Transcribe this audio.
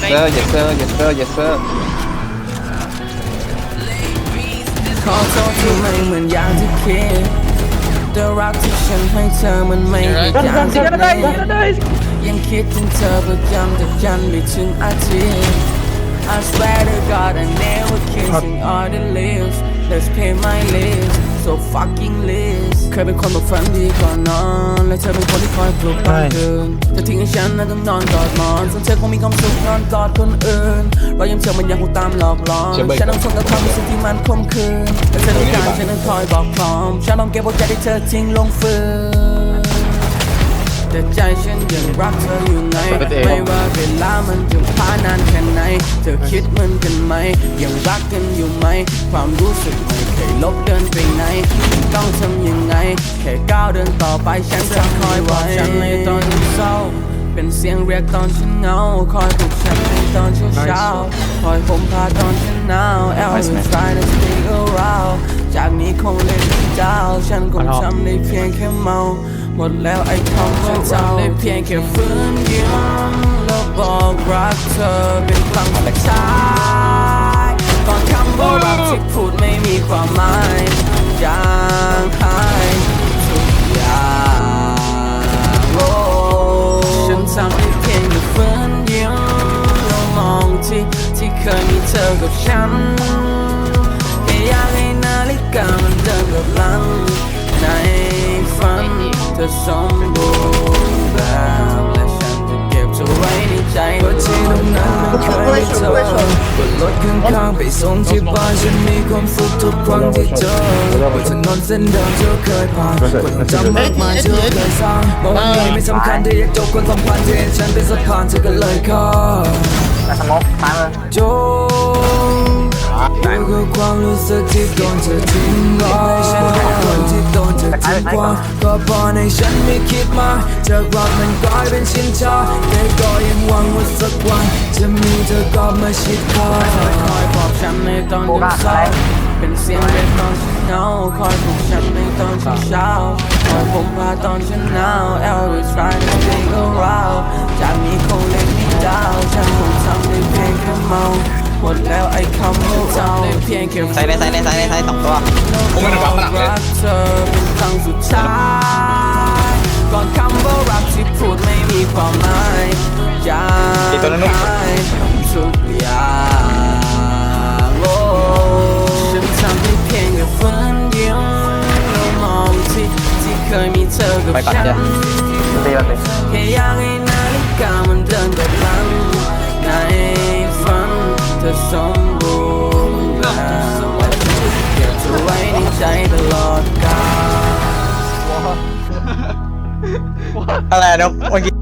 sir yes sir yes sir yes sir ขอโทษที่ไม่เหมือนอย่างที่คิดแต่รักที่ฉันให้เธอมันไม่ได้อย่างที่คิดยังคิดถึงเธอประจำจากจันทร์ไปถึงอาทิตย์ I swear to God I never kissing all the lips Let's pay my list so fucking list เคยเป็นคนบอกฝันดีก่อนนอน และเธอเป็นคนที่คอยปลุกตอนตื่นเธอทิ้งให้ฉันนั้นต้องนอนกอดหมอนส่วนเธอคงมีความสุขนอนกอดคนอื่นรอยยิ้มเธอมันยังคงตามหลอกหลอนเชื่อเบิกฉันต้องทนกับความรู้สึกที่มันคมคืนและเธอต้องการฉันต้องคอยบอกพร้อมฉันต้องเก็บหัวใจที่เธอทิ้งลงฟืนแต่ใจฉันยังรักเธออยู่ไงเปิดเองไม่ว่าเวลามันจะผ่านนานแค่ไหน เธอคิดเหมือนกันไหม ยังรักกันอยู่ไหม ความรู้สึกไม่เคยลบเดินไปไหนต้องทำยังไง แค่ก้าวเดินต่อไปฉันจะคอยบอกฉันในตอนที่เศร้า เป็นเสียงเรียกตอนฉันเหงา คอยปลุกฉันในตอนเช้าเช้าๆคอยผมพาตอนฉันหนาว Always try to stay around จากนี้คงเล่นไม่ดาวฉันคงทำได้เพียงแค่เมา หมดแล้วไอ้คำว่าเราได้เพียงแค่ฟื้นยิ้มแล้ว บอกรักเธอเป็นครั้งสุดท้ายก่อนคำว่ารักที่พูดไม่มีความหมายจางหายทุกอย่างโอ้ฉันทำได้เพียงแค่ฟื้นยิ้มแล้วมองที่ที่เคยมีเธอกับฉันแค่อยากให้นาฬิกามันเดินกับหลัง รถข้างๆไปส่งที่บ้านฉันมีความสุขทุกครั้งที่เจอบนถนนเส้นเดิมเธอเคยผ่านคนจำมากมายเธอเคยสร้างบอกว่านี้ไม่สำคัญที่อยากจบความสัมพันธ์เธอเห็นฉันเป็นสะพานเธอก็เลยข้าสมกตามเลยจ งดูกับความรู้สึกที่โดนเธอทิ้งไว้ฉันเป็นคนที่โดนเธอทิ้งกว่าก็พอในฉันไม่คิดมาจากรักมันกลายเป็นชินชาแต่ก็ยังหวังว่าสักวันจะมีเธอกลับมาชิดคอยคอยปลอบฉันในตอนยังเศร้าเป็นเสียงเรียกตอนฉันเหงาคอยปลุกฉันในตอนเช้าเช้าคอยผมพาตอนฉันหนาว Always try to stay around จากนี้คงเล่นไม่ดาวฉันคงทำได้เพียงแค่เมา หมดแล้วไอ้คำว่าเจ้าเพียงแค่ใส่เลยใส่เลยใส่เลยใส่สองตัวผมไม่ได้วางหลังเลยเธอเป็นครั้งสุดท้ายก่อนคำว่ารักที่พูดไม่มีความหมายจางอีกตัวนึงลูกทุกอย่างโอ้ฉันทำได้เพียงแค่ฝันยิ้มแล้วมองที่ที่เคยมีเธอกับฉันไปก่อนฉันจ้ะตีมันเลยแค่อยากให้นาฬิกามันเดินกับหลังใน อะไรนะเมื่อกี้